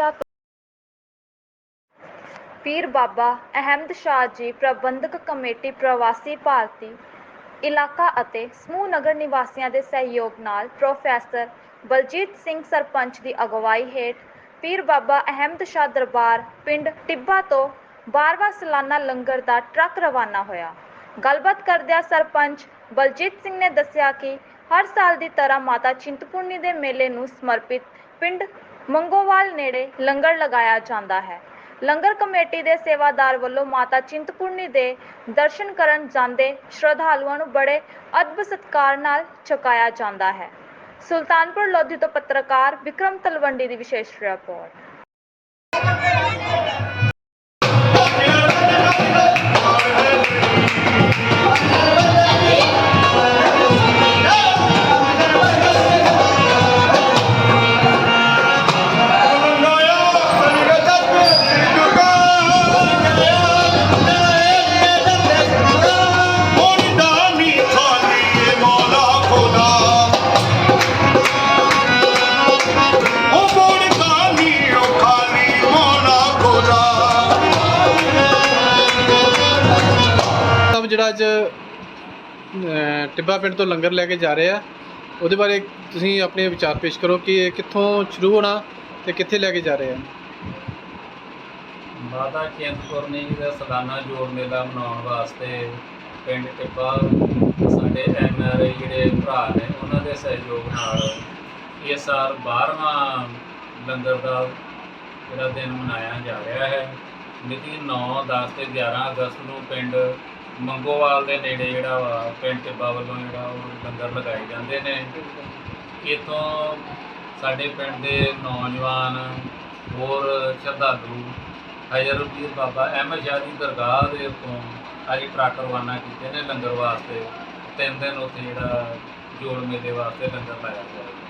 Australia ਤੋਂ ਪੀਰ ਬਾਬਾ ਅਹਿਮਦ ਸ਼ਾਹ ਜੀ ਪ੍ਰਬੰਧਕ committee ਪ੍ਰਵਾਸੀ ਭਾਰਤੀ ਇਲਾਕਾ ਅਤੇ ਸਮੂਹ ਨਗਰ ਨਿਵਾਸੀਆਂ ਦੇ ਸਹਿਯੋਗ ਨਾਲ ਪ੍ਰੋਫੈਸਰ ਬਲਜੀਤ ਸਿੰਘ ਸਰਪੰਚ ਦੀ ਅਗਵਾਈ ਹੇਠ ਪੀਰ ਬਾਬਾ ਅਹਿਮਦ ਸ਼ਾਹ ਦਰਬਾਰ ਪਿੰਡ ਟਿੱਬਾ ਤੋਂ 12ਵਾਂ ਸਾਲਾਨਾ ਲੰਗਰ ਦਾ ਟਰੱਕ ਰਵਾਨਾ ਹੋਇਆ। ਗੱਲਬਾਤ ਕਰਦਿਆਂ ਸਰਪੰਚ ਬਲਜੀਤ ਸਿੰਘ ਨੇ ਦੱਸਿਆ ਕਿ ਹਰ ਸਾਲ ਦੀ ਤਰ੍ਹਾਂ ਮਾਤਾ ਚਿੰਤਪੁਰਨੀ ਦੇ ਮੇਲੇ ਨੂੰ ਸਮਰਪਿਤ ਪਿੰਡ ਮੰਗੋਵਾਲ ਨੇੜੇ ਲੰਗਰ ਲਗਾਇਆ ਜਾਂਦਾ ਹੈ। ਲੰਗਰ ਕਮੇਟੀ ਦੇ ਸੇਵਾਦਾਰ ਵੱਲੋਂ ਮਾਤਾ ਚਿੰਤਪੁਰਨੀ ਦੇ ਦਰਸ਼ਨ ਕਰਨ ਜਾਂਦੇ ਸ਼ਰਧਾਲੂਆਂ ਨੂੰ ਬੜੇ ਅਦਬ ਸਤਿਕਾਰ ਨਾਲ ਚੁਕਾਇਆ ਜਾਂਦਾ ਹੈ। ਸੁਲਤਾਨਪੁਰ ਲੋਧੀ ਤੋਂ ਪੱਤਰਕਾਰ ਵਿਕਰਮ ਤਲਵੰਡੀ ਦੀ ਵਿਸ਼ੇਸ਼ ਰਿਪੋਰਟ। ਜਿਹੜਾ ਅੱਜ ਟਿੱਬਾ ਪਿੰਡ ਤੋਂ ਲੰਗਰ ਲੈ ਕੇ ਜਾ ਰਹੇ ਆ ਉਹਦੇ ਬਾਰੇ ਤੁਸੀਂ ਆਪਣੇ ਵਿਚਾਰ ਪੇਸ਼ ਕਰੋ ਕਿ ਇਹ ਕਿੱਥੋਂ ਸ਼ੁਰੂ ਹੋਣਾ ਤੇ ਕਿੱਥੇ ਲੈ ਕੇ ਜਾ ਰਹੇ ਆ? ਮਾਤਾ ਚਿੰਤਪੁਰਨੀ ਜੀ ਦਾ ਸਾਲਾਨਾ ਜੋੜ ਮੇਲਾ ਮਨਾਉਣ ਵਾਸਤੇ ਪਿੰਡ ਟਿੱਬਾ ਸਾਡੇ ਐਨ ਆਰ ਆਈ ਜਿਹੜੇ ਭਰਾ ਨੇ, ਉਹਨਾਂ ਦੇ ਸਹਿਯੋਗ ਨਾਲ ਇਸ ਸਾਲ 12ਵਾਂ ਲੰਗਰ ਦਾ ਜਿਹੜਾ ਦਿਨ ਮਨਾਇਆ ਜਾ ਰਿਹਾ ਹੈ। ਮਿਤੀ 9 10 ਤੇ 11 ਅਗਸਤ ਨੂੰ ਪਿੰਡ ਮੰਗੋਵਾਲ ਦੇ ਨੇੜੇ ਜਿਹੜਾ ਵਾ, ਪਿੰਡ ਟਿੱਬਾ ਵੱਲੋਂ ਜਿਹੜਾ ਉਹ ਲੰਗਰ ਲਗਾਏ ਜਾਂਦੇ ਨੇ। ਇਤੋਂ ਸਾਡੇ ਪਿੰਡ ਦੇ ਨੌਜਵਾਨ ਹੋਰ ਸ਼ਰਧਾਲੂ ਹਜ਼ਰਤਪੀਰ ਬਾਬਾ ਅਹਿਮਦ ਸ਼ਾਹ ਦੀ ਦਰਗਾਹ ਦੇ ਉੱਤੋਂ ਅੱਜ ਟਰੱਕ ਰਵਾਨਾ ਕੀਤੇ ਨੇ ਲੰਗਰ ਵਾਸਤੇ। ਤਿੰਨ ਦਿਨ ਉੱਥੇ ਜਿਹੜਾ ਜੋੜ ਮੇਲੇ ਵਾਸਤੇ ਲੰਗਰ ਲਾਇਆ ਜਾਏਗਾ